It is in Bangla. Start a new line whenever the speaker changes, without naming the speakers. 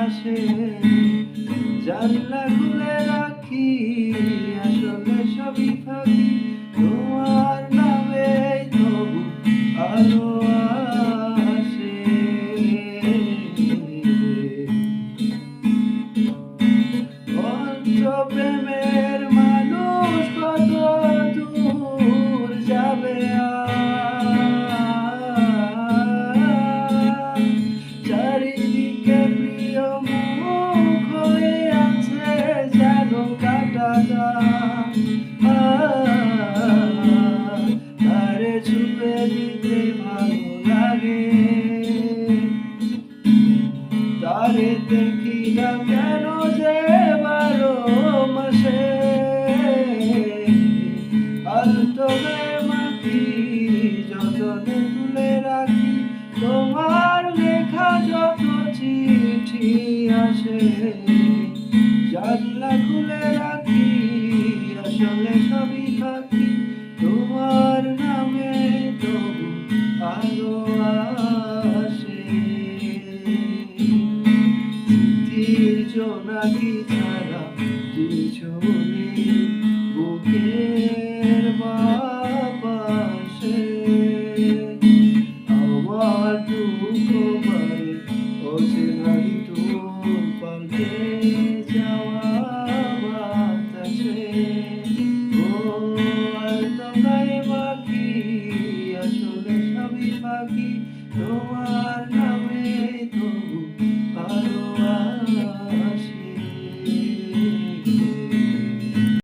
আসে। জানলা খুলে রাখি আসলে সবই ফাঁকি। তোমার নামে তবু আলো আসে। প্রেমের দিতে ভালো লাগে। তারে দেখি না কেন যে বারো মাসে। আলতো মাটি যতনে তুলে রাখি, তোমার লেখা যত চিঠি আসে। জোনাকি ছাড়া কিছু নেই বুকের বাপাশে। আমার দুঃখ পারে অচেনা ঋতুর পাল্টে যাওয়া বাতাসে। ও আলতো গায়ে বাকি, আসলে সবই বাকি, তোমার